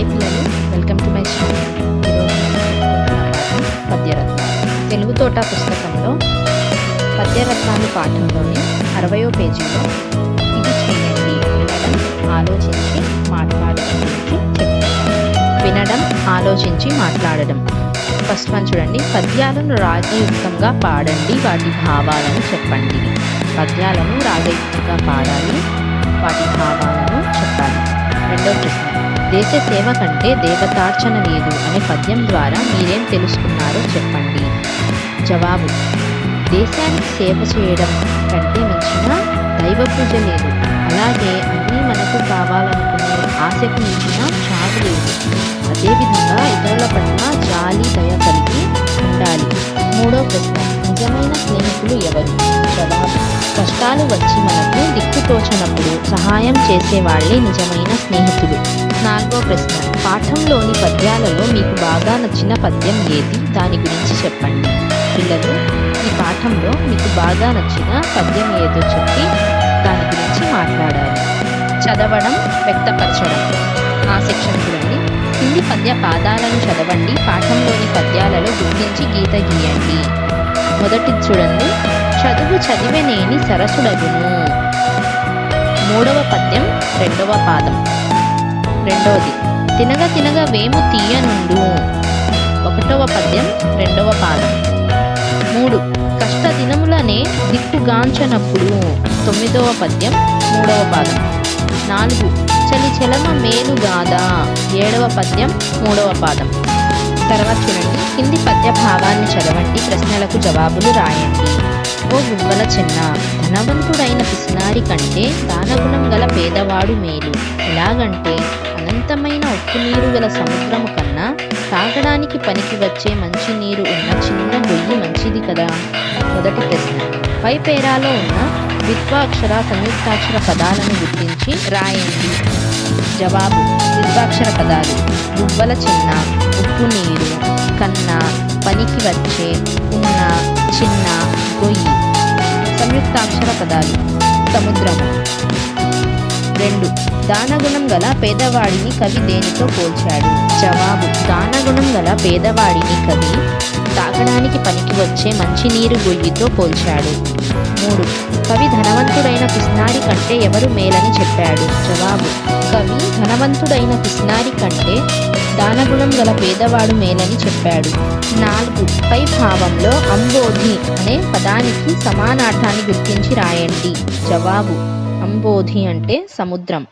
Hi పిల్లలు welcome to my channel Telugu తోట పుస్తకంలో పద్యరత్నాలు పాఠంలోని అరవయో పేజీలో ఇది చేయండి వినడం ఆలోచించి మాట్లాడడం గురించి వినడం ఆలోచించి మాట్లాడడం. ఫస్ట్ వన్ చూడండి. పద్యాలను రాగయుక్తంగా పాడండి వాటి భావాలను చెప్పండి. పద్యాలను రాగయుక్తంగా పాడాలి వాటి భావాలను చెప్పాలి. రెండో ప్రశ్న. దేశ సేవ కంటే దేవతార్చన లేదు అనే పద్యం ద్వారా మీరేం తెలుసుకున్నారో చెప్పండి. జవాబు. దేశానికి సేవ చేయడం కంటే మించిన దైవ పూజ లేదు. అలాగే అన్నీ మనకు కావాలనుకునే ఆశకు మించిన చావు లేదు. అదేవిధంగా కష్టాలు వచ్చి మనకు దిక్కు తోచనప్పుడు సహాయం చేసేవాళ్ళే నిజమైన స్నేహితులు. నాలుగో ప్రశ్న. పాఠంలోని పద్యాలలో మీకు బాగా నచ్చిన పద్యం ఏది? దాని గురించి చెప్పండి. పిల్లలు ఈ పాఠంలో మీకు బాగా నచ్చిన పద్యం ఏదో చెప్పి దాని గురించి మాట్లాడాలి. చదవడం వ్యక్తపరచడం. ఆ సెక్షన్ చూడండి. కింది పద్య పాదాలను చదవండి. పాఠంలోని పద్యాలలో గుర్తించి గీత గీయండి. మొదటి చూడండి. చదువు చదివినేని సరసుడగును. మూడవ పద్యం రెండవ పాదం. రెండవది తినగ తినగ వేము తీయనుండు. ఒకటవ పద్యం రెండవ పాదం. మూడు కష్ట దినములనే దిక్కుగాంచనప్పుడు తొమ్మిదవ పద్యం మూడవ పాదం. నాలుగు చలి చలమ మేలుగాదా. ఏడవ పద్యం మూడవ పాదం. తర్వాత చూడండి. కింది పద్య భావాన్ని చదవండి. ప్రశ్నలకు జవాబులు రాయండి. ఓ గువ్వల చిన్న ధనవంతుడైన పిసినారి కంటే దానగుణం గల పేదవాడు మేలు. ఎలాగంటే అనంతమైన ఉప్పు నీరు గల సముద్రము కన్నా తాగడానికి పనికి వచ్చే మంచి నీరు ఉన్న చిన్న గొయ్యి మంచిది కదా? మొదటి ప్రశ్న. పై పేరాలో ఉన్న విద్వాక్షర సంయుక్తాక్షర పదాలను గుర్తించి రాయండి. జవాబు విద్వాక్షర పదాలు. గువ్వల చిన్న ఉప్పు కన్నా పనికి వచ్చే ఉన్న చిన్న గొయ్యి. సంయుక్తాక్షర పదాలు సముద్రము. రెండు. దానగుణం గల పేదవాడిని కవి దేనితో పోల్చాడు? జవాబు దానగుణం గల పేదవాడిని కవి తాగడానికి పనికి వచ్చే మంచినీరు గొయ్యితో పోల్చాడు. మూడు. కవి ధనవంతుడైన పిస్నారి కంటే ఎవరు మేలని చెప్పాడు? జవాబు కవి ధనవంతుడైన పిస్నారి కంటే దానగుణం గల పేదవాడు మేలని చెప్పాడు. నాలుగు. పై భావంలో అంబోధి అనే పదానికి సమానార్థాన్ని గుర్తించి రాయండి. జవాబు సంబోధి అంటే సముద్రం.